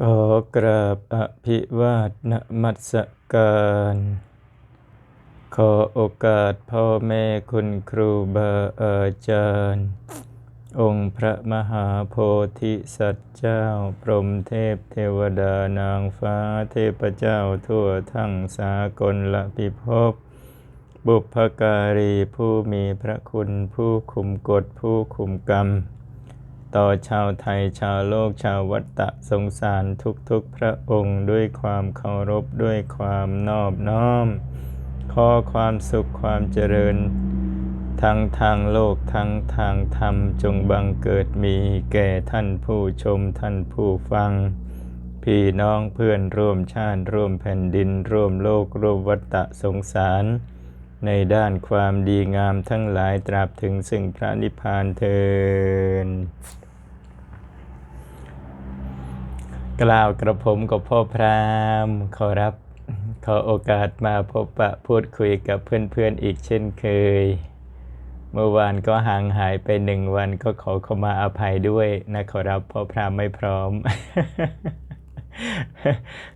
ก็กราบอภิวาทนมัสการ ขอโอกาสพ่อแม่คุณครูบาอาจารย์ องค์พระมหาโพธิสัตว์เจ้า พรหมเทพเทวดานางฟ้าเทพเจ้าทั่วทั้งสากลละพิภพ บุพการีผู้มีพระคุณผู้คุมกฎผู้คุมกรรม ต่อชาวไทยชาวโลกชาววัตตะสงสารทุกๆพระองค์ด้วยความเคารพด้วยความนอบน้อม ขอความสุขความเจริญ ทั้งทางโลกทั้งทางธรรมจงบังเกิดมีแก่ท่านผู้ชมท่านผู้ฟัง พี่น้องเพื่อนร่วมชาติร่วมแผ่นดิน ร่วมโลกร่วมวัฏฏะสงสาร ในด้านความดีงามทั้งหลายตราบถึงซึ่งพระนิพพานเทิน กล่าวกระผมกับพ่อพรามขอรับ ขอโอกาสมาพบปะพูดคุยกับเพื่อนๆออีกเช่นเคย เมื่อวานก็ห่างหายไปหนึ่งวันก็ขอเขามาอภัยด้วยนะขอรับพ่อพรามไม่พร้อม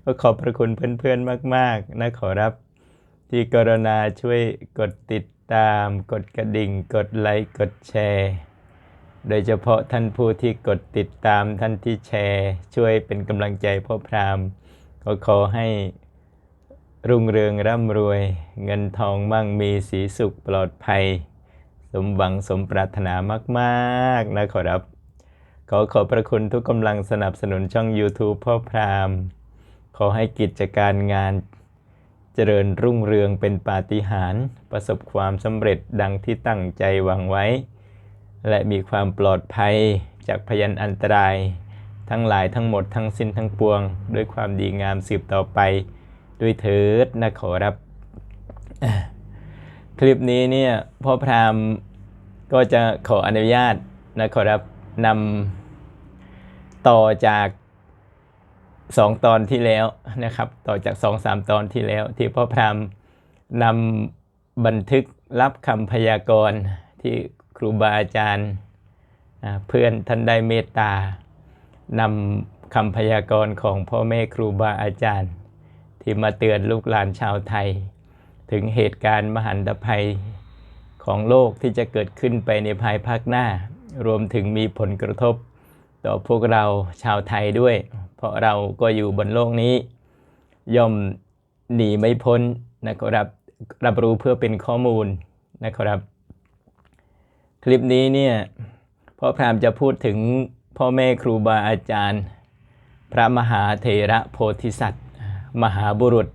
ก็ขอบพระคุณเพื่อนๆมาก ๆ นะขอรับ ที่กรณาช่วยกดติดตาม กดกระดิ่ง กดไลค์ กดแชร์ โดยเฉพาะท่านผู้ที่กดติดตามท่านที่แชร์ ช่วยเป็นกำลังใจพ่อพรามก็ขอให้รุ่งเรืองร่ำรวย เงินทองมั่งมีสีสุขปลอดภัย สมหวังสมปรารถนามากๆนะขอรับ ขอขอบพระคุณทุกกำลังสนับสนุนช่อง YouTube พ่อพรามขอให้กิจการงานเจริญรุ่งเรืองเป็นปาฏิหาริย์ประสบความสำเร็จดังที่ตั้งใจหวังไว้ และมีความปลอดภัยจากพยันอันตราย ทั้งหลายทั้งหมดทั้งสิ้นทั้งปวง ด้วยความดีงามสืบต่อไปด้วยเถิดนะขอรับ คลิปนี้เนี่ยพ่อพรามก็จะขออนุญาตนะขอรับนำต่อจากสองตอนที่แล้วนะครับ ต่อจากสองสามตอนที่แล้ว ที่พ่อพรามนำบันทึกรับคำพยากรณ์ที่ ครูบาอาจารย์เพื่อนท่านได้เมตตานำคำพยากรณ์ของพ่อแม่ครูบาอาจารย์ ที่มาเตือนลูกหลานชาวไทย ถึงเหตุการณ์มหันตภัยของโลกที่จะเกิดขึ้นไปในภายภาคหน้า รวมถึงมีผลกระทบ ต่อพวกเราชาวไทยด้วย เพราะเราก็อยู่บนโลกนี้ ย่อมหนีไม่พ้นนะครับรับรู้เพื่อเป็นข้อมูลนะครับ ลิปนี้เนี่ยพ่อพรามจะพูดถึงพ่อแม่ครูบาอาจารย์ พระมหาเถระโพธิสัตว์ มหาบุรุษ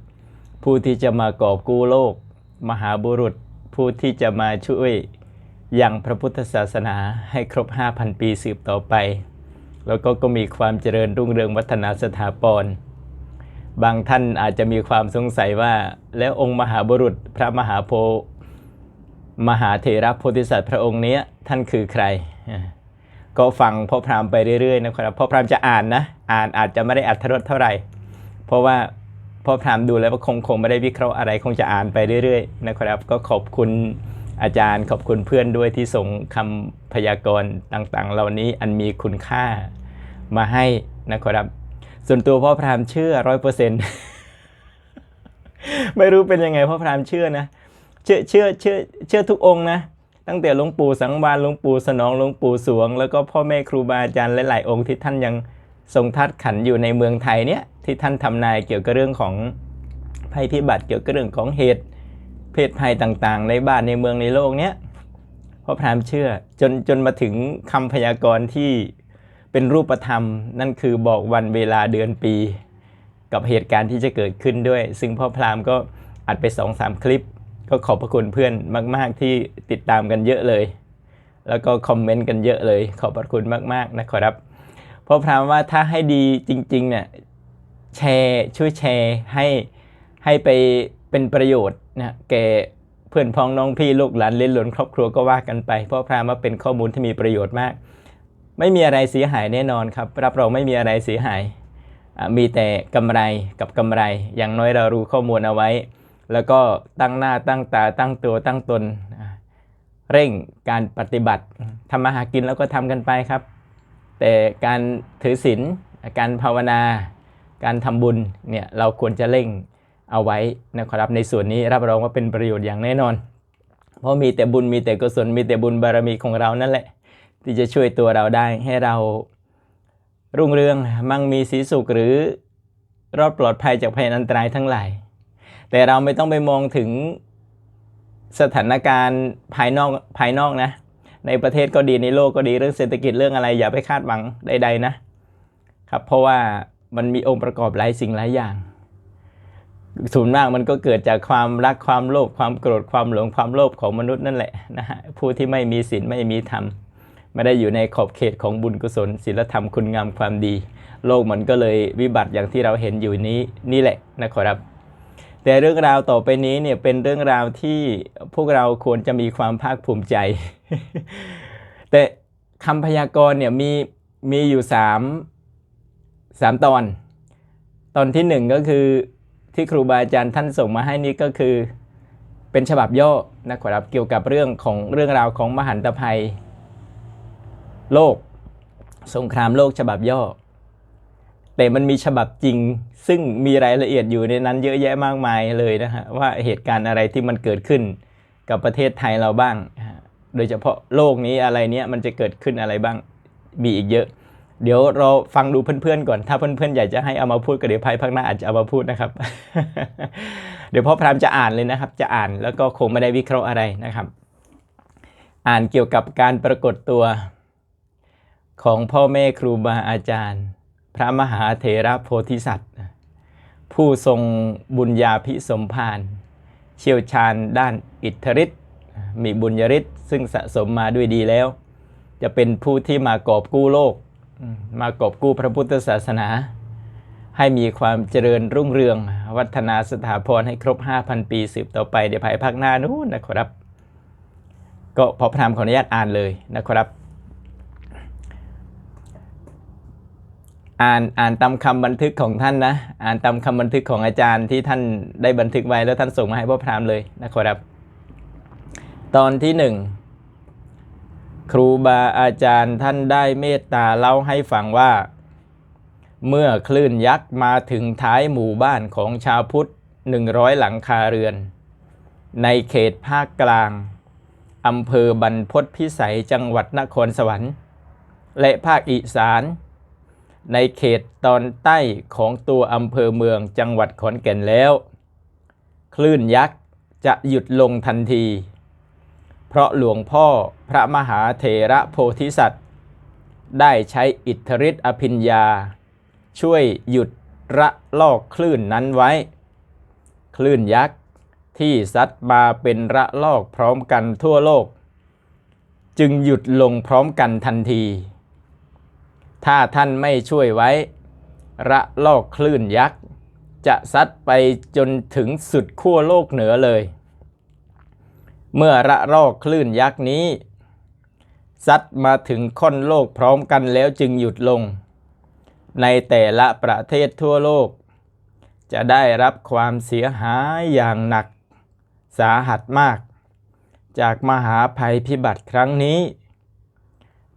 ผู้ที่จะมากอบกู้โลก มหาบุรุษผู้ที่จะมาช่วยยังพระพุทธศาสนาให้ครบ 5,000 ปีสืบต่อไป แล้วก็ก็มีความเจริญรุ่งเรืองวัฒนาสถาปนบางท่านอาจจะมีความสงสัยว่าแล้วองค์มหาบุรุษพระมหาโพ มหาเถระโพธิสัตว์พระองค์นี้ท่านคือใคร ก็ฟังพ่อพรามไปเรื่อยๆนะครับพ่อพรามจะอ่านนะอ่านอาจจะไม่ได้อัธรสเท่าไหร่ เพราะว่าพ่อพรามดูแล้วว่าคงคงไม่ได้วิเคราะห์อะไรคงจะอ่านไปเรื่อยๆนะครับ ก็ขอบคุณอาจารย์ขอบคุณเพื่อนด้วยที่ส่งคำพยากรณ์ต่างๆ เหล่านี้อันมีคุณค่ามาให้นะครับ ส่วนตัวพ่อพรามเชื่อร้อยเปอร์เซ็นต์ไม่รู้เป็นยังไงพ่อพรามเชื่อนะ เชื่อเชื่อเชื่อเชื่อทุกองนะ ตั้งแต่หลวงปู่สังวานหลวงปู่สนองหลวงปู่สวง แล้วก็พ่อแม่ครูบาอาจารย์หลายๆองค์ที่ท่านยังทรงทัดขันอยู่ในเมืองไทยเนี่ยที่ท่านทำนายเกี่ยวกับเรื่องของภัยพิบัติเกี่ยวกับเรื่องของเหตุ เพศภัยต่างๆ ในบ้านในเมืองในโลกเนี้ยพ่อพรามเชื่อจนจนมาถึงคำพยากรณ์ที่เป็นรูปธรรม นั่นคือบอกวันเวลาเดือนปี กับเหตุการณ์ที่จะเกิดขึ้นด้วย ซึ่งพ่อพรามก็อัดไป2องสามคลิป ก็ขอบพระคุณเพื่อนมาก ๆ ที่ติดตามกันเยอะเลย แล้วก็คอมเมนต์กันเยอะเลย ขอบพระคุณมาก ๆ นะครับ เพราะพรามว่าถ้าให้ดีจริง ๆ เนี่ยแชร์ช่วยแชร์ให้ให้ไปเป็นประโยชน์นะแก่เพื่อนพ้องน้องพี่ลูกหลานเลี้ยงหลนครอบครัวก็ว่ากันไป เพราะพรามว่าเป็นข้อมูลที่มีประโยชน์มาก ไม่มีอะไรเสียหายแน่นอนครับ รับรองไม่มีอะไรเสียหายมีแต่กำไรกับกำไร อย่างน้อยเรารู้ข้อมูลเอาไว้ แล้วก็ตั้งหน้าตั้งตาตั้งตัวตั้งตน เร่งการปฏิบัติทำมาหากินแล้วก็ทำกันไปครับ แต่การถือศีลการภาวนา การทำบุญเนี่ยเราควรจะเร่งเอาไว้นะครับในส่วนนี้รับรองว่าเป็นประโยชน์อย่างแน่นอน เพราะมีแต่บุญมีแต่กุศลมีแต่บุญบารมีของเรานั่นแหละ ที่จะช่วยตัวเราได้ให้เรารุ่งเรืองมั่งมีสีสุขหรือรอดปลอดภัยจากภัยอันตรายทั้งหลาย แต่เราไม่ต้องไปมองถึงสถานการณ์ภายนอกภายนอกนะ ในประเทศก็ดีในโลกก็ดีเรื่องเศรษฐกิจเรื่องอะไร อย่าไปคาดหวังใดๆนะครับ เพราะว่ามันมีองค์ประกอบหลายสิ่งหลายอย่างส่วนมากมันก็เกิดจากความรักความโลภความโกรธความหลงความโลภของมนุษย์นั่นแหละนะฮะผู้ที่ไม่มีศีลไม่มีธรรมไม่ได้อยู่ในขอบเขตของบุญกุศลศีลธรรมคุณงามความดี โลกมันก็เลยวิบัติอย่างที่เราเห็นอยู่นี้นี่แหละนะครับ แต่เรื่องราวต่อไปนี้เนี่ยเป็นเรื่องราวที่พวกเราควรจะมีความภาคภูมิใจ แต่คำพยากรณ์เนี่ยมีมีอยู่สามสามตอน ตอนที่หนึ่งก็คือที่ครูบาอาจารย์ท่านส่งมาให้นี่ก็คือเป็นฉบับย่อนะครับเกี่ยวกับเรื่องของเรื่องราวของมหันตภัย โลก สงครามโลกฉบับย่อ แต่มันมีฉบับจริง ซึ่งมีรายละเอียดอยู่ในนั้นเยอะแยะมากมายเลยนะฮะว่าเหตุการณ์อะไรที่มันเกิดขึ้นกับประเทศไทยเราบ้าง โดยเฉพาะโลกนี้อะไรเนี้ยมันจะเกิดขึ้นอะไรบ้างมีอีกเยอะ เดี๋ยวเราฟังดูเพื่อนๆก่อน ถ้าเพื่อนๆอยากจะให้เอามาพูดก็เดี๋ยวภายภาคหน้าอาจจะเอามาพูดนะครับ เดี๋ยวพ่อพรามจะอ่านเลยนะครับ จะอ่านแล้วก็คงไม่ได้วิเคราะห์อะไรนะครับ อ่านเกี่ยวกับการปรากฏตัวของพ่อแม่ครูบาอาจารย์ พระมหาเถระโพธิสัตว์ ผู้ทรงบุญญาภิสมภารเชี่ยวชาญด้านอิทธิฤทธิ์มีบุญญาฤทธิ์ซึ่งสะสมมาด้วยดีแล้ว จะเป็นผู้ที่มากอบกู้โลก มากอบกู้พระพุทธศาสนา ให้มีความเจริญรุ่งเรือง วัฒนาสถาพรให้ครบ 5,000 ปีสืบต่อไปเดี๋ยวภายภาคหน้านู้นนะครับ ก็พอพระธรรมขออนุญาตอ่านเลยนะครับ อ่านอ่านตามคำบันทึกของท่านนะ อ่านตามคำบันทึกของอาจารย์ที่ท่านได้บันทึกไว้แล้วท่านส่งมาให้พ่อพรามเลยนะครับ ตอนที่หนึ่งครูบาอาจารย์ท่านได้เมตตาเล่าให้ฟังว่า เมื่อคลื่นยักษ์มาถึงท้ายหมู่บ้านของชาวพุทธ 100 หลังคาเรือน ในเขตภาคกลางอำเภอบรรพตพิสัยจังหวัดนครสวรรค์ และภาคอีสาน ในเขตตอนใต้ของตัวอำเภอเมืองจังหวัดขอนแก่นแล้ว คลื่นยักษ์จะหยุดลงทันที เพราะหลวงพ่อพระมหาเถระโพธิสัตว์ ได้ใช้อิทธิฤทธิอภิญญา ช่วยหยุดระลอกคลื่นนั้นไว้ คลื่นยักษ์ที่ซัดมาเป็นระลอกพร้อมกันทั่วโลก จึงหยุดลงพร้อมกันทันที ถ้าท่านไม่ช่วยไว้ ระลอกคลื่นยักษ์ จะซัดไปจนถึงสุดขั้วโลกเหนือเลย เมื่อระลอกคลื่นยักษ์นี้ซัดมาถึงค่อนโลกพร้อมกันแล้วจึงหยุดลง ในแต่ละประเทศทั่วโลก จะได้รับความเสียหายอย่างหนักสาหัสมาก จากมหาภัยพิบัติครั้งนี้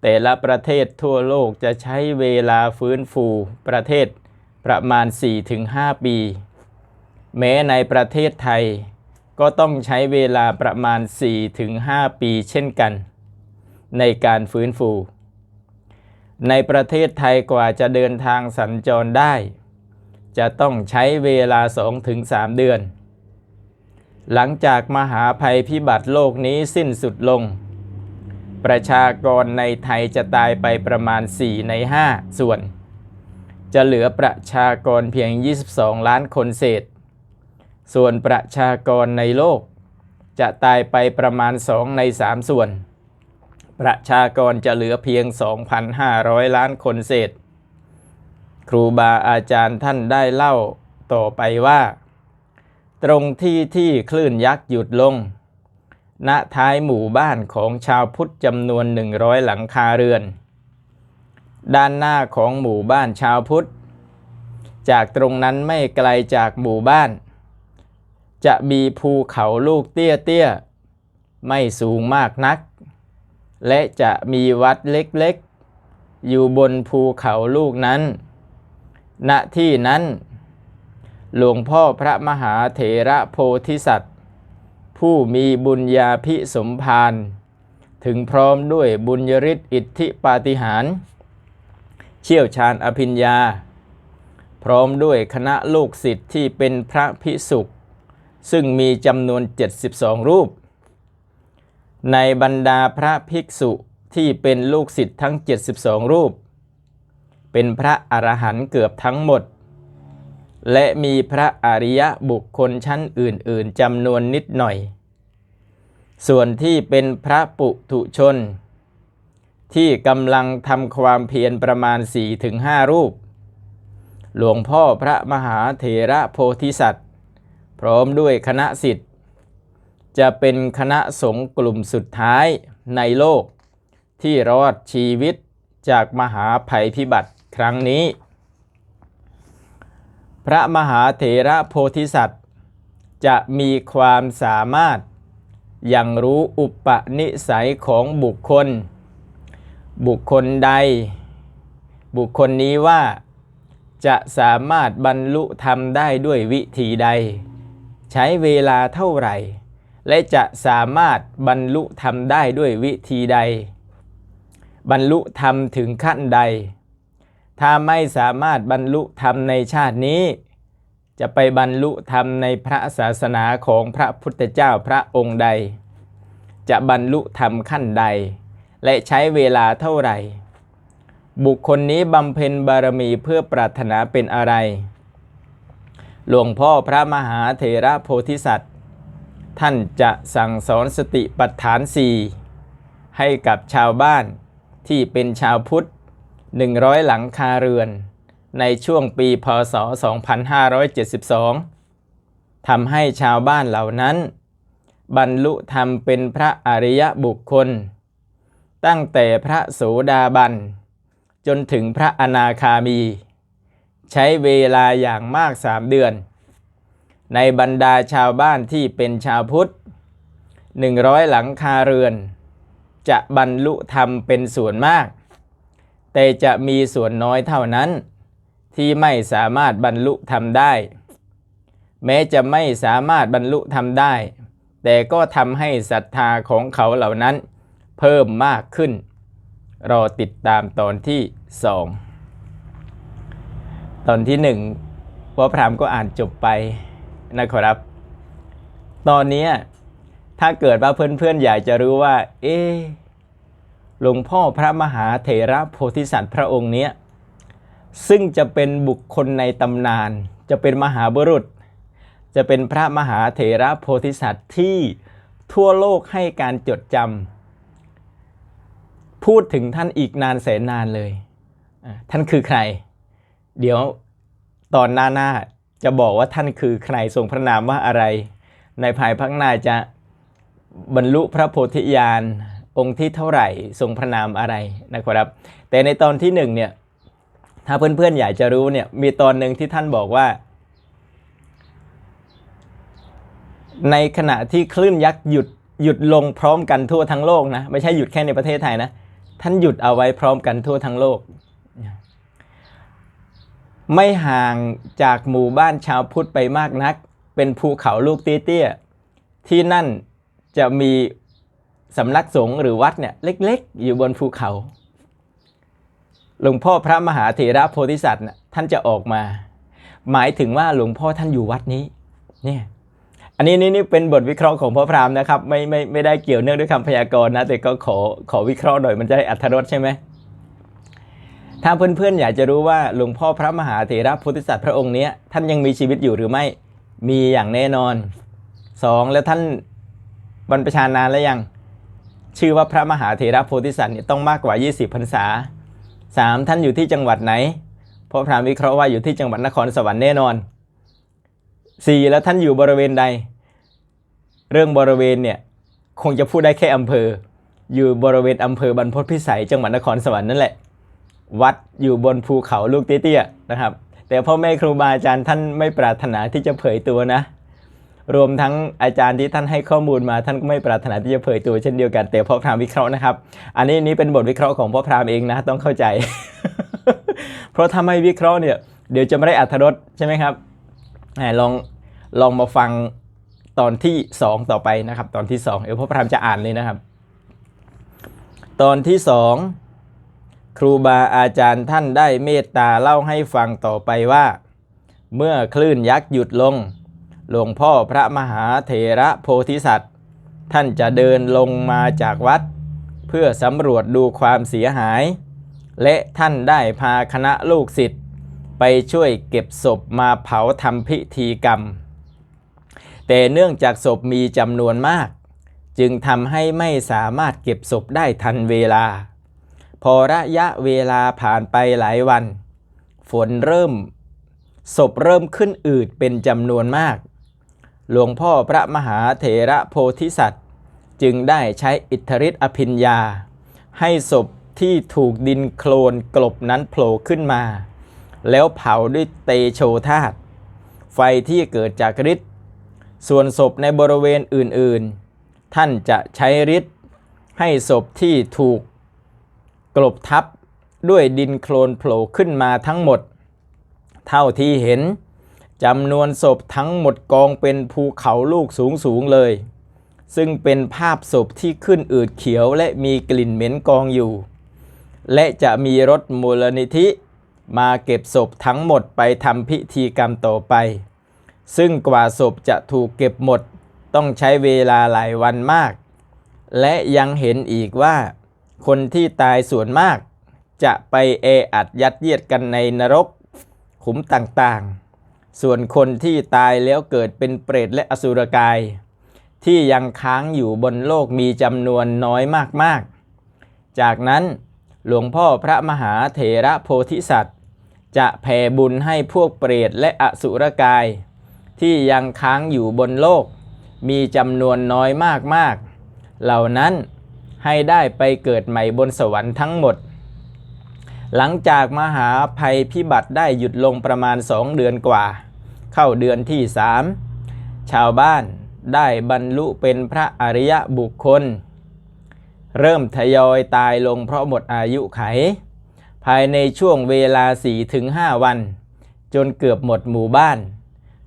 แต่ละประเทศทั่วโลกจะใช้เวลาฟื้นฟูประเทศประมาณ 4-5 ปี แม้ในประเทศไทยก็ต้องใช้เวลาประมาณ 4-5 ปีเช่นกัน ในการฟื้นฟู ในประเทศไทยกว่าจะเดินทางสัญจรได้ จะต้องใช้เวลา 2-3 เดือน หลังจากมหาภัยพิบัติโลกนี้สิ้นสุดลง ประชากรในไทยจะตายไปประมาณ 4 ใน 5 ส่วน จะเหลือประชากรเพียง 22 ล้านคนเศษ ส่วนประชากรในโลก จะตายไปประมาณ 2 ใน 3 ส่วน ประชากรจะเหลือเพียง 2,500 ล้านคนเศษ ครูบาอาจารย์ท่านได้เล่าต่อไปว่า ตรงที่ที่คลื่นยักษ์หยุดลง ณท้ายหมู่บ้านของชาวพุทธจำนวน 100 หลังคาเรือน ด้านหน้าของหมู่บ้านชาวพุทธ จากตรงนั้นไม่ไกลจากหมู่บ้าน จะมีภูเขาลูกเตี้ยๆ ไม่สูงมากนัก และจะมีวัดเล็กๆ อยู่บนภูเขาลูกนั้น ณที่นั้น หลวงพ่อพระมหาเถระโพธิสัตว์ ผู้มีบุญญาภิสมภารถึงพร้อมด้วยบุญยฤทธิอิทธิปาฏิหาริย์เชี่ยวชาญอภิญญา พร้อมด้วยคณะลูกศิษย์ที่เป็นพระพิสุข ซึ่งมีจำนวน 72 รูป ในบรรดาพระภิกษุที่เป็นลูกศิษย์ทั้ง 72 รูป เป็นพระอรหันต์เกือบทั้งหมด และมีพระอริยบุคคลชั้นอื่น ๆจำนวนนิดหน่อย ส่วนที่เป็นพระปุถุชน ที่กำลังทำความเพียรประมาณ 4-5 รูป หลวงพ่อพระมหาเถระโพธิสัตว์ พร้อมด้วยคณะสิทธิ์จะเป็นคณะสงฆ์กลุ่มสุดท้ายในโลกที่รอดชีวิตจากมหาภัยพิบัติครั้งนี้ พระมหาเถระโพธิสัตว์ จะมีความสามารถอยังรู้อุปนิสัยของบุคคล บุคคลใด บุคคลนี้ว่าจะสามารถบรรลุธรรมได้ด้วยวิธีใด ใช้เวลาเท่าไหร่ และจะสามารถบรรลุธรรมได้ด้วยวิธีใด บรรลุธรรมถึงขั้นใด ถ้าไม่สามารถบรรลุธรรมในชาตินี้ จะไปบรรลุธรรมในพระศาสนาของพระพุทธเจ้าพระองค์ใด จะบรรลุธรรมขั้นใด และใช้เวลาเท่าไหร่ บุคคลนี้บำเพ็ญบารมีเพื่อปรารถนาเป็นอะไร หลวงพ่อพระมหาเถระโพธิสัตว์ ท่านจะสั่งสอนสติปัฏฐานสี่ให้กับชาวบ้านที่เป็นชาวพุทธ 100 หลังคาเรือน ในช่วงปีพศ 2572 ทำให้ชาวบ้านเหล่านั้น บรรลุธรรมเป็นพระอริยบุคคล ตั้งแต่พระโสดาบัน จนถึงพระอนาคามี ใช้เวลาอย่างมากสามเดือน ในบรรดาชาวบ้านที่เป็นชาวพุทธ 100 หลังคาเรือน จะบรรลุธรรมเป็นส่วนมาก แต่จะมีส่วนน้อยเท่านั้น ที่ไม่สามารถบรรลุธรรมได้ แม้จะไม่สามารถบรรลุธรรมได้ แต่ก็ทำให้ศรัทธาของเขาเหล่านั้น เพิ่มมากขึ้น รอติดตามตอนที่สองตอนที่หนึ่งพ่อพรามก็อ่านจบไปนะครับ ตอนนี้ถ้าเกิดว่าเพื่อนๆอยากจะรู้ว่า เอ๊ หลวงพ่อพระมหาเถระโพธิสัตว์พระองค์เนี้ยซึ่งจะเป็นบุคคลในตำนาน จะเป็นมหาบุรุษ จะเป็นพระมหาเถระโพธิสัตว์ที่ทั่วโลกให้การจดจำพูดถึงท่านอีกนานแสนนานเลย ท่านคือใคร เดี๋ยวตอนหน้าหน้าจะบอกว่าท่านคือใครทรงพระนามว่าอะไร ในภายภาคหน้าจะบรรลุพระโพธิญาณ องค์ที่เท่าไหร่ทรงพระนามอะไรนะครับ แต่ในตอนที่หนึ่งเนี่ยถ้าเพื่อนๆอยากจะรู้เนี่ยมีตอนหนึ่งที่ท่านบอกว่า ในขณะที่คลื่นยักษ์หยุดหยุดลงพร้อมกันทั่วทั้งโลกนะไม่ใช่หยุดแค่ในประเทศไทยนะท่านหยุดเอาไว้พร้อมกันทั่วทั้งโลก ไม่ห่างจากหมู่บ้านชาวพุทธไปมากนัก เป็นภูเขาลูกเตี้ยๆที่นั่นจะมี สำนักสงฆ์หรือวัดเนี่ยเล็กๆ อยู่บนภูเขา หลวงพ่อพระมหาเถระโพธิสัตว์น่ะท่านจะออกมา หมายถึงว่าหลวงพ่อท่านอยู่วัดนี้เนี่ยอันนี้นี่เป็นบทวิเคราะห์ของพ่อพราหมณ์นะครับไม่ไม่ไม่ได้เกี่ยวเนื่องด้วยคำพยากรณ์นะแต่ก็ขอขอวิเคราะห์หน่อยมันจะได้อัธรสใช่ไหมถ้าเพื่อนๆอยากจะรู้ว่าหลวงพ่อพระมหาเถระโพธิสัตว์พระองค์เนี้ยท่านยังมีชีวิตอยู่หรือไม่มีอย่างแน่นอนสองแล้วท่านบรรพชานานแล้วยัง ชื่อว่าพระมหาเถระโพธิสัตว์เนี่ยต้องมากกว่า 20พรรษาสามท่านอยู่ที่จังหวัดไหนเพราะพรามวิเคราะห์ว่าอยู่ที่จังหวัดนครสวรรค์แน่นอนสี่แล้วท่านอยู่บริเวณใด เรื่องบริเวณเนี่ยคงจะพูดได้แค่อำเภอ อยู่บริเวณอำเภอบรรพตพิสัยจังหวัดนครสวรรค์นั่นแหละ วัดอยู่บนภูเขาลูกเตี้ยๆนะครับ แต่พ่อแม่ครูบาอาจารย์ท่านไม่ปรารถนาที่จะเผยตัวนะ รวมทั้งอาจารย์ที่ท่านให้ข้อมูลมาท่านก็ไม่ปรารถนาที่จะเผยตัวเช่นเดียวกันแต่พ่อพรามวิเคราะห์นะครับ อันนี้นี่เป็นบทวิเคราะห์ของพ่อพรามเองนะต้องเข้าใจ เพราะถ้าไม่วิเคราะห์เนี่ยเดี๋ยวจะไม่ได้อัธรสใช่ไหมครับลองลองมาฟังตอนที่ 2 ต่อไปนะครับ ตอนที่2เดี๋ยวพ่อพระธรรมจะอ่านเลยนะครับ ตอนที่ 2 ครูบาอาจารย์ท่านได้เมตตาเล่าให้ฟังต่อไปว่า เมื่อคลื่นยักษ์หยุดลง หลวงพ่อพระมหาเถระโพธิสัตว์ ท่านจะเดินลงมาจากวัด เพื่อสำรวจดูความเสียหาย และท่านได้พาคณะลูกศิษย์ไปช่วยเก็บศพมาเผาทำพิธีกรรม แต่เนื่องจากศพมีจำนวนมาก จึงทำให้ไม่สามารถเก็บศพได้ทันเวลา พอระยะเวลาผ่านไปหลายวัน ฝนเริ่ม ศพเริ่มขึ้นอืดเป็นจำนวนมาก หลวงพ่อพระมหาเถระโพธิสัตว์ จึงได้ใช้อิทธิฤทธิอภิญญา ให้ศพที่ถูกดินโคลนกลบนั้นโผล่ขึ้นมา แล้วเผาด้วยเตโชธาตุไฟที่เกิดจากฤทธิ์ส่วนศพในบริเวณอื่นๆ ท่านจะใช้ฤทธิ์ให้ศพที่ถูกกลบทับด้วยดินโคลนโผล่ขึ้นมาทั้งหมด เท่าที่เห็น จำนวนศพทั้งหมดกองเป็นภูเขาลูกสูงๆเลย ซึ่งเป็นภาพศพที่ขึ้นอืดเขียวและมีกลิ่นเหม็นกองอยู่ และจะมีรถมูลนิธิ มาเก็บศพทั้งหมดไปทำพิธีกรรมต่อไป ซึ่งกว่าศพจะถูกเก็บหมดต้องใช้เวลาหลายวันมาก และยังเห็นอีกว่า คนที่ตายส่วนมาก จะไปเออัดยัดเยียดกันในนรกขุมต่างๆ ส่วนคนที่ตายแล้วเกิดเป็นเปรตและอสุรกาย ที่ยังค้างอยู่บนโลกมีจำนวนน้อยมากๆ จากนั้นหลวงพ่อพระมหาเถระโพธิสัตว์ จะแผ่บุญให้พวกเปรตและอสุรกาย ที่ยังค้างอยู่บนโลก มีจำนวนน้อยมากๆ เหล่านั้นให้ได้ไปเกิดใหม่บนสวรรค์ทั้งหมด หลังจากมหาภัยพิบัติได้หยุดลงประมาณสองเดือนกว่า เข้าเดือนที่สามชาวบ้านได้บรรลุเป็นพระอริยบุคคล เริ่มทยอยตายลงเพราะหมดอายุไข ภายในช่วงเวลา 4-5 วัน จนเกือบหมดหมู่บ้าน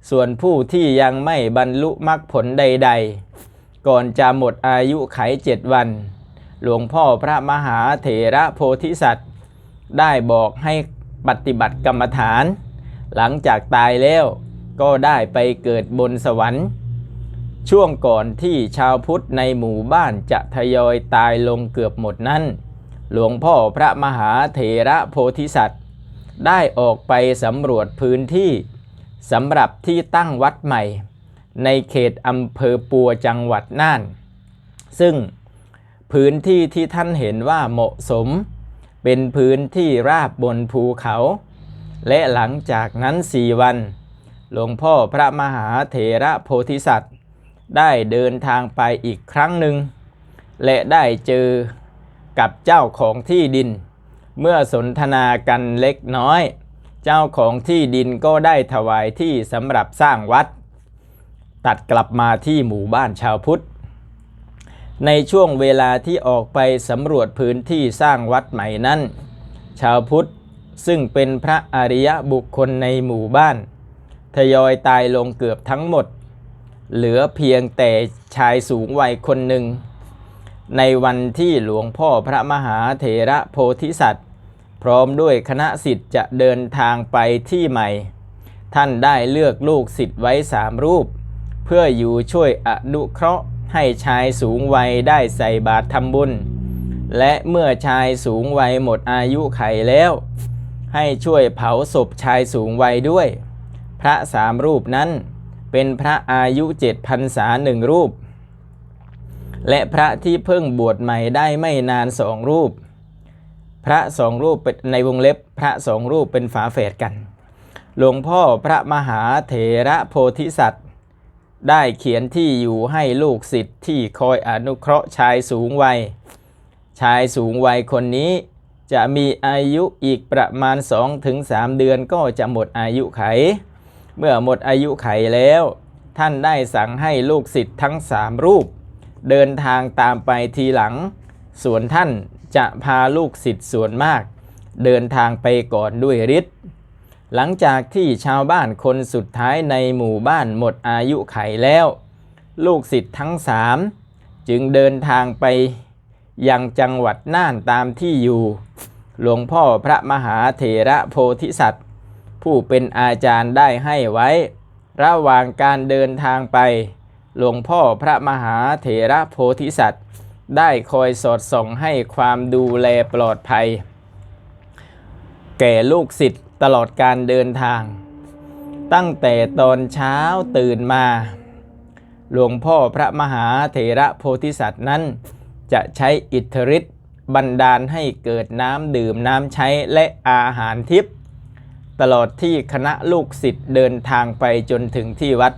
ส่วนผู้ที่ยังไม่บรรลุมรรคผลใด ๆ ก่อนจะหมดอายุไขเจ็ดวัน หลวงพ่อพระมหาเถระโพธิสัตว์ ได้บอกให้ปฏิบัติกรรมฐาน หลังจากตายแล้ว ก็ได้ไปเกิดบนสวรรค์ ช่วงก่อนที่ชาวพุทธในหมู่บ้านจะทยอยตายลงเกือบหมดนั้น หลวงพ่อพระมหาเถระโพธิสัตว์ ได้ออกไปสำรวจพื้นที่สำหรับที่ตั้งวัดใหม่ ในเขตอำเภอปัวจังหวัดน่าน ซึ่งพื้นที่ที่ท่านเห็นว่าเหมาะสม เป็นพื้นที่ราบบนภูเขา และหลังจากนั้นสี่วัน หลวงพ่อพระมหาเถระโพธิสัตว์ ได้เดินทางไปอีกครั้งหนึ่ง และได้เจอกับเจ้าของที่ดิน เมื่อสนทนากันเล็กน้อย เจ้าของที่ดินก็ได้ถวายที่สำหรับสร้างวัด ตัดกลับมาที่หมู่บ้านชาวพุทธ ในช่วงเวลาที่ออกไปสำรวจพื้นที่สร้างวัดใหม่นั้น ชาวพุทธซึ่งเป็นพระอริยบุคคลในหมู่บ้าน ทยอยตายลงเกือบทั้งหมด เหลือเพียงแต่ชายสูงวัยคนหนึ่ง ในวันที่หลวงพ่อพระมหาเถระโพธิสัตว์ พร้อมด้วยคณะสิทธิ์จะเดินทางไปที่ใหม่ ท่านได้เลือกลูกศิษย์ไว้สามรูป เพื่ออยู่ช่วยอนุเคราะห์ให้ชายสูงวัยได้ใส่บาตรทำบุญ และเมื่อชายสูงวัยหมดอายุไขแล้ว ให้ช่วยเผาศพชายสูงวัยด้วย พระสามรูปนั้น เป็นพระอายุเจ็ดพรรษาหนึ่งรูป และพระที่เพิ่งบวชใหม่ได้ไม่นานสองรูป พระสองรูปเป็นในวงเล็บพระสองรูปเป็นฝาแฝดกัน หลวงพ่อพระมหาเถระโพธิสัตว์ ได้เขียนที่อยู่ให้ลูกศิษย์ที่คอยอนุเคราะห์ชายสูงวัย ชายสูงวัยคนนี้จะมีอายุอีกประมาณ 2-3 เดือนก็จะหมดอายุไข เมื่อหมดอายุไขแล้ว ท่านได้สั่งให้ลูกศิษย์ทั้งสามรูป เดินทางตามไปทีหลัง ส่วนท่านจะพาลูกศิษย์ส่วนมาก เดินทางไปก่อนด้วยฤทธิ์หลังจากที่ชาวบ้านคนสุดท้ายในหมู่บ้านหมดอายุไขแล้ว ลูกศิษย์ทั้งสามจึงเดินทางไปยังจังหวัดน่านตามที่อยู่ หลวงพ่อพระมหาเถระโพธิสัตว์ ผู้เป็นอาจารย์ได้ให้ไว้ ระหว่างการเดินทางไป หลวงพ่อพระมหาเถระโพธิสัตว์ ได้คอยสอดส่องให้ความดูแลปลอดภัย แก่ลูกศิษย์ตลอดการเดินทาง ตั้งแต่ตอนเช้าตื่นมา หลวงพ่อพระมหาเถระโพธิสัตว์นั้น จะใช้อิทธิฤทธิ์บันดาลให้เกิดน้ำดื่มน้ำใช้และอาหารทิพย์ ตลอดที่คณะลูกศิษย์เดินทางไปจนถึงที่วัด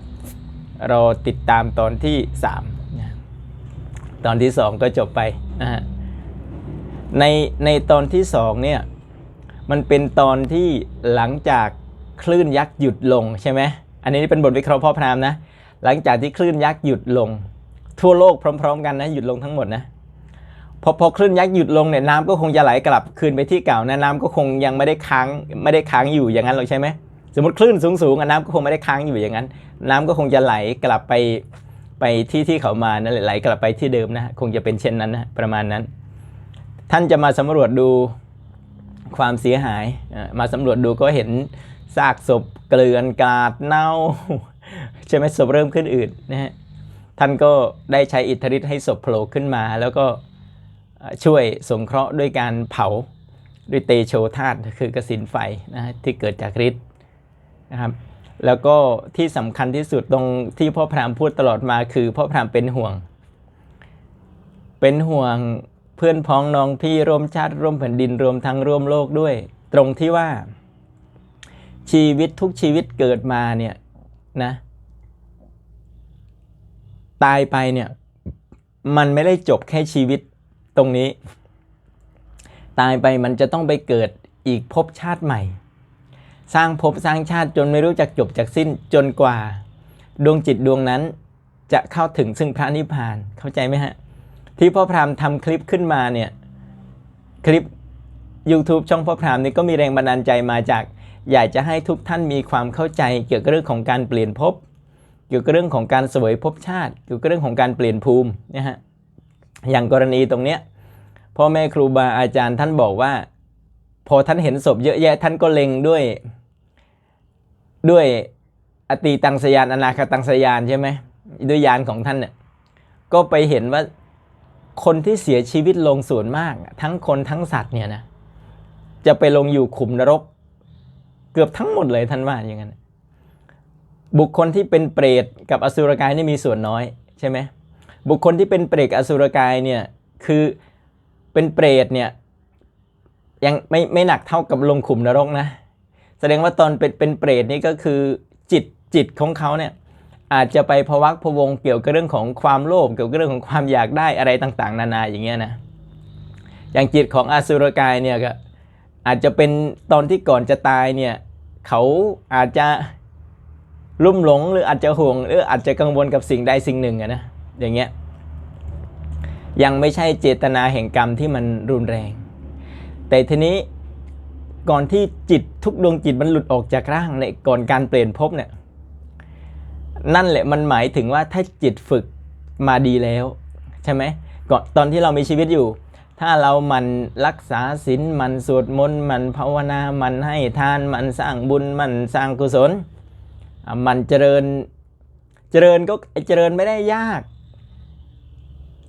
เรอติดตามตอนที่ 3 ตอนที่ 2 ก็จบไปนะฮะในในตอนที่ 2 เนี่ย มันเป็นตอนที่หลังจากคลื่นยักษ์หยุดลงใช่ไหมอันนี้เป็นบทวิเคราะห์พ่อพรามนะ หลังจากที่คลื่นยักษ์หยุดลง ทั่วโลกพร้อม ๆ กันนะหยุดลงทั้งหมดนะ พอพอคลื่นยักษ์หยุดลงเนี่ยน้ำก็คงจะไหลกลับคืนไปที่เก่านะน้ำก็คงยังไม่ได้ค้างไม่ได้ค้างอยู่อย่างนั้นหรอกใช่ไหมสมมติคลื่นสูงๆอะน้ำก็คงไม่ได้ค้างอยู่อย่างนั้น น้ำก็คงจะไหลกลับไปไปที่ที่เขามานั่นแหละไหลกลับไปที่เดิมนะคงจะเป็นเช่นนั้นนะประมาณนั้น ท่านจะมาสำรวจดูความเสียหาย มาสำรวจดูก็เห็นซากศพเกลื่อนกาดเน่าใช่ไหมศพเริ่มขึ้นอืดนะฮะท่านก็ได้ใช้อิทธิฤทธิ์ให้ศพโผล่ขึ้นมาแล้วก็ ช่วยสงเคราะห์ด้วยการเผาด้วยเตโชธาตุคือกสินไฟนะฮะที่เกิดจากฤทธิ์นะครับแล้วก็ที่สำคัญที่สุดตรงที่พ่อพรามพูดตลอดมาคือพ่อพรามเป็นห่วง เป็นห่วงเพื่อนพ้องน้องพี่ร่วมชาติร่วมแผ่นดินรวมทั้งร่วมโลกด้วย ตรงที่ว่า ชีวิตทุกชีวิตเกิดมาเนี่ยนะตายไปเนี่ยมันไม่ได้จบแค่ชีวิต ตรงนี้ ตายไปมันจะต้องไปเกิดอีกภพชาติใหม่ สร้างภพสร้างชาติจนไม่รู้จักจบจากสิ้นจนกว่า ดวงจิตดวงนั้นจะเข้าถึงซึ่งพระนิพพานเข้าใจไหมฮะ ที่พ่อพรามทำคลิปขึ้นมาเนี่ย คลิป YouTube ช่องพ่อพรามนี่ก็มีแรงบันดาลใจมาจาก อยากจะให้ทุกท่านมีความเข้าใจเกี่ยวกับเรื่องของการเปลี่ยนภพเกี่ยวกับเรื่องของการเสวยภพชาติ เกี่ยวกับเรื่องของการเปลี่ยนภูมินะฮะ อย่างกรณีตรงเนี้ยพ่อแม่ครูบาอาจารย์ท่านบอกว่า พอท่านเห็นศพเยอะแยะท่านก็เล็งด้วย ด้วยอติตังสยานอนาคตังสยานใช่ไหมด้วยยานของท่านเนี่ยก็ไปเห็นว่าคนที่เสียชีวิตลงส่วนมาก ทั้งคนทั้งสัตว์เนี่ยนะจะไปลงอยู่ขุมนรก เกือบทั้งหมดเลยท่านว่าอย่างนั้นบุคคลที่เป็นเปรตกับอสุรกายนี่มีส่วนน้อยใช่ไหม บุคคลที่เป็นเปรตอสุรกายเนี่ยคือเป็นเปรตเนี่ยยังไม่ไม่หนักเท่ากับลงขุมนรกนะ แสดงว่าตอนเป็นเป็นเปรตนี่ก็คือจิตจิตของเขาเนี่ยอาจจะไปพวักพวงเกี่ยวกับเรื่องของความโลภเกี่ยวกับเรื่องของความอยากได้อะไรต่างๆ นานาอย่างเงี้ยนะอย่างจิตของอสุรกายเนี่ยก็อาจจะเป็นตอนที่ก่อนจะตายเนี่ยเขาอาจจะลุ่มหลงหรืออาจจะห่วงหรืออาจจะกังวลกับสิ่งใดสิ่งหนึ่งอะนะ อย่างเงี้ยยังไม่ใช่เจตนาแห่งกรรมที่มันรุนแรง แต่ทีนี้ก่อนที่จิตทุกดวงจิตมันหลุดออกจากร่างเนี่ยก่อนการเปลี่ยนภพเนี่ยนั่นแหละมันหมายถึงว่าถ้าจิตฝึกมาดีแล้วใช่ไหมก่อนตอนที่เรามีชีวิตอยู่ ถ้าเรามันรักษาศีลมันสวดมนต์มันภาวนามันให้ทานมันสร้างบุญมันสร้างกุศล มันเจริญเจริญก็เจริญไม่ได้ยาก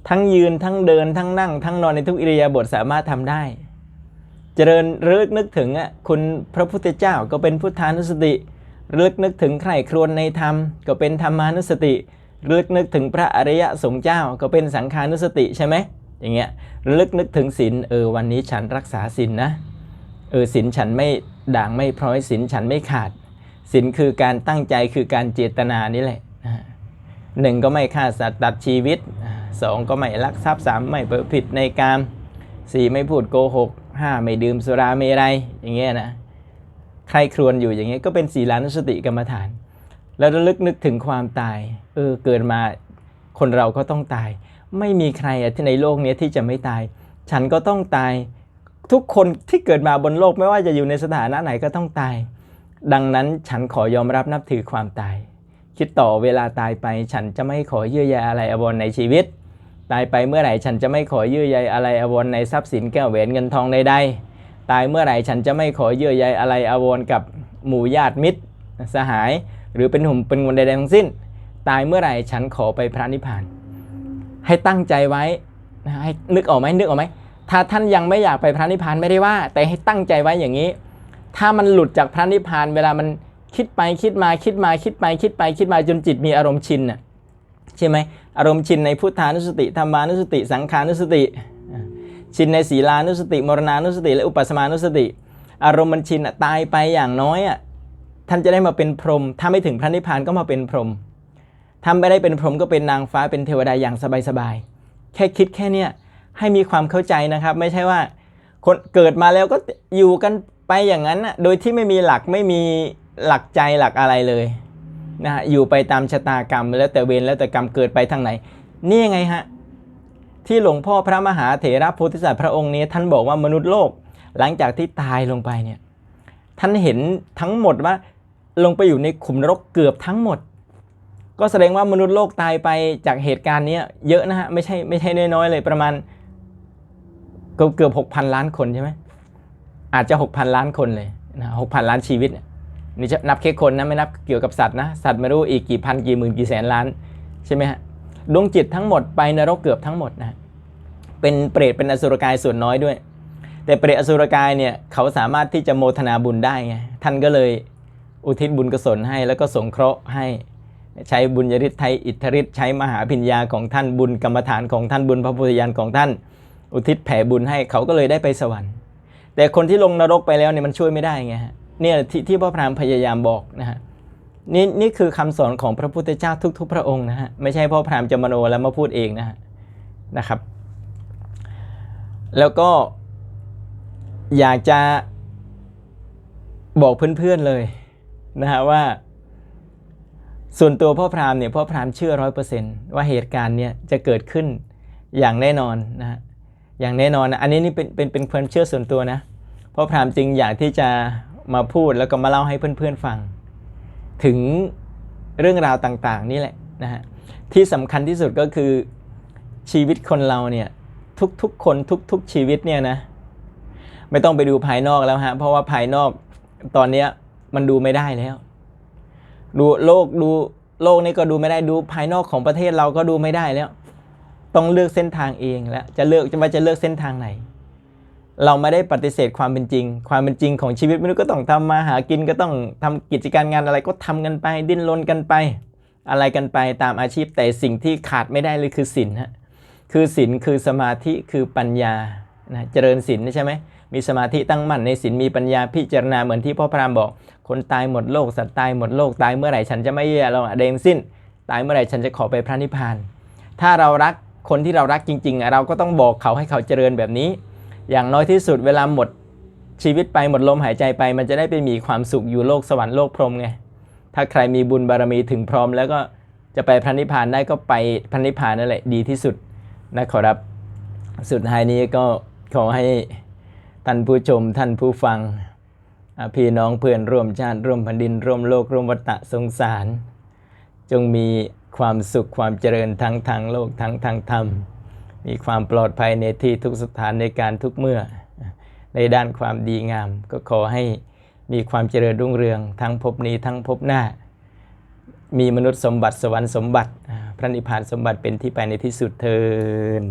ทั้งยืนทั้งเดินทั้งนั่ง ทั้งนอนในทุกอิริยาบถสามารถทำได้ เจริญรึกนึกถึงอะคุณพระพุทธเจ้าก็เป็นพุทธานุสติรึกนึกถึงใครครวญในธรรม ก็เป็นธรรมานุสติรึกนึกถึงพระอริยสงฆ์เจ้าก็เป็นสังฆานุสติใช่ไหมอย่างเงี้ยระลึกนึกถึงศีลเออวันนี้ฉันรักษาศีลนะเออศีลฉันไม่ด่างไม่พร้อยศีลฉันไม่ขาดศีลคือการตั้งใจคือการเจตนานี่แหละหนึ่งก็ไม่ฆ่าสัตว์ตัดชีวิต อ่าสองก็ไม่ลักทรัพย์สามไม่ประพฤติผิดในกามสี่ไม่พูดโกหกห้าไม่ดื่มสุราเมรัยอย่างเงี้ยนะใครครวญอยู่อย่างเงี้ยก็เป็นสีลานุสติกรรมฐาน แล้วระลึกนึกถึงความตายเออเกิดมาคนเราก็ต้องตาย ไม่มีใครที่ในโลกนี้ที่จะไม่ตาย ฉันก็ต้องตายทุกคนที่เกิดมาบนโลกไม่ว่าจะอยู่ในสถานะไหนก็ต้องตาย ดังนั้นฉันขอยอมรับนับถือความตาย คิดต่อเวลาตายไปฉันจะไม่ขอเยื่อใยอะไรอาวรณ์ในชีวิต ตายไปเมื่อไหร่ฉันจะไม่ขอเยื่อใยอะไรอาวรในทรัพย์สินแก้วแหวนเงินทองใดๆตายเมื่อไหร่ฉันจะไม่ขอเยื่อใยอะไรอาวรกับหมู่ญาติมิตร สหาย หรือเป็นหุ่มเป็นคนใดๆทั้งสิ้น ตายเมื่อไหร่ฉันขอไปพระนิพพาน ให้ตั้งใจไว้นะให้นึกออกไหมนึกออกไหมถ้าท่านยังไม่อยากไปพระนิพพานไม่ได้ว่า แต่ให้ตั้งใจไว้อย่างนี้ ถ้ามันหลุดจากพระนิพพานเวลามันคิดไปคิดมาคิดมาคิดไปคิดไปคิดมาจนจิตมีอารมณ์ชินน่ะ ใช่ไหมอารมณ์ชินในพุทธานุสติธรรมานุสติ สังขานุสติ ชินในศีลานุสติ มรณานุสติ และอุปสมานุสติ อารมณ์มันชินอะตายไปอย่างน้อยอะท่านจะได้มาเป็นพรหมถ้าไม่ถึงพระนิพพานก็มาเป็นพรหมถ้าไม่ได้เป็นพรหมก็เป็นนางฟ้าเป็นเทวดาอย่างสบายๆแค่คิดแค่เนี้ยให้มีความเข้าใจนะครับ ไม่ใช่ว่าคนเกิดมาแล้วก็อยู่กันไปอย่างนั้น โดยที่ไม่มีหลักไม่มีหลักใจหลักอะไรเลย นะฮะอยู่ไปตามชะตากรรม แล้วแต่เวรแล้วแต่กรรมเกิดไปทางไหน นี่ยังไงฮะที่หลวงพ่อพระมหาเถระโพธิสัตว์พระองค์นี้ท่านบอกว่ามนุษย์โลก หลังจากที่ตายลงไปเนี่ยท่านเห็นทั้งหมดว่าลงไปอยู่ในขุมนรกเกือบทั้งหมด ก็แสดงว่ามนุษย์โลกตายไปจากเหตุการณ์นี้เยอะนะฮะไม่ใช่ไม่ใช่น้อยๆเลยประมาณเกือบเกือบหกพันล้านคนใช่ไหมอาจจะหกพันล้านคนเลยนะหกพันล้านชีวิตเนี่ย นี่จะนับแค่คนนะไม่นับเกี่ยวกับสัตว์นะสัตว์ไม่รู้อีกกี่พันกี่หมื่นกี่แสนล้านใช่ไหมฮะดวงจิตทั้งหมดไปนรกเกือบทั้งหมดนะฮะเป็นเปรตเป็นอสุรกายส่วนน้อยด้วย แต่เปรตอสุรกายเนี่ยเขาสามารถที่จะโมทนาบุญได้ไงท่านก็เลยอุทิศบุญกุศลให้แล้วก็สงเคราะห์ให้ใช้บุญยริศไทยอิทธิฤทธิ์ใช้มหาพิญญาของท่านบุญกรรมฐานของท่านบุญพระพุทธญาณของท่าน อุทิศแผ่บุญให้เขาก็เลยได้ไปสวรรค์ แต่คนที่ลงนรกไปแล้วเนี่ยมันช่วยไม่ได้ไงฮะ เนี่ยที่ที่พระพรามพยายามบอกนะฮะนี่นี่คือคำสอนของพระพุทธเจ้าทุก ๆ พระองค์นะฮะไม่ใช่พ่อพรามจะมโนแล้วมาพูดเองนะฮะนะครับ แล้วก็อยากจะบอกเพื่อนๆเลยนะฮะว่า ส่วนตัวพ่อพรามเนี่ยพ่อพรามเชื่อร้อยเปอร์เซนต์ว่าเหตุการณ์เนี่ยจะเกิดขึ้นอย่างแน่นอนนะฮะอย่างแน่นอนนะอันนี้นี่เป็นเป็นเป็นความเชื่อส่วนตัวนะพราะพรามจริงอยากที่จะ มาพูดแล้วก็มาเล่าให้เพื่อนๆฟัง ถึงเรื่องราวต่างๆนี่แหละนะฮะที่สำคัญที่สุดก็คือชีวิตคนเราเนี่ยทุกๆคนทุกๆชีวิตเนี่ยนะไม่ต้องไปดูภายนอกแล้วฮะเพราะว่าภายนอกตอนเนี้ยมันดูไม่ได้แล้ว ดูโลกดูโลกนี้ก็ดูไม่ได้ดูภายนอกของประเทศเราก็ดูไม่ได้แล้ว ต้องเลือกเส้นทางเองแล้วจะเลือกจะว่าจะเลือกเส้นทางไหน เราไม่ได้ปฏิเสธความเป็นจริง ความเป็นจริงของชีวิตมนุษย์ก็ต้องทำมาหากินก็ต้องทำกิจการงานอะไรก็ทำกันไป ดิ้นรนกันไป อะไรกันไปตามอาชีพแต่สิ่งที่ขาดไม่ได้เลยคือศีลฮะคือศีลคือสมาธิคือปัญญานะเจริญศีลใช่ไหมมีสมาธิตั้งมั่นในศีลมีปัญญาพิจารณาเหมือนที่พ่อพรามบอก คนตายหมดโลกสัตว์ตายหมดโลกตายเมื่อไหร่ฉันจะไม่เย่อเราเดงสิ้น ตายเมื่อไหร่ฉันจะขอไปพระนิพพาน ถ้าเรารักคนที่เรารักจริงๆ เราก็ต้องบอกเขาให้เขาเจริญแบบนี้ อย่างน้อยที่สุดเวลาหมดชีวิตไปหมดลมหายใจไป มันจะได้ไปมีความสุขอยู่โลกสวรรค์โลกพรหมไงถ้าใครมีบุญบารมีถึงพร้อม แล้วก็จะไปพระนิพพานได้ก็ไปพระนิพพานนั่นแหละดีที่สุดนะขอรับสุดท้ายนี้ก็ขอให้ท่านผู้ชมท่านผู้ฟังพี่น้องเพื่อนร่วมชาติร่วมแผ่นดิน ร่วมโลกร่วมวัฏสงสาร จงมีความสุขความเจริญทั้งทางโลกทั้งทางธรรม มีความปลอดภัยในที่ทุกสถานในการทุกเมื่อ ในด้านความดีงาม ก็ขอให้มีความเจริญรุ่งเรือง ทั้งภพนี้ทั้งภพหน้า มีมนุษย์สมบัติสวรรค์สมบัติ พระนิพพานสมบัติเป็นที่ไปในที่สุดเทิน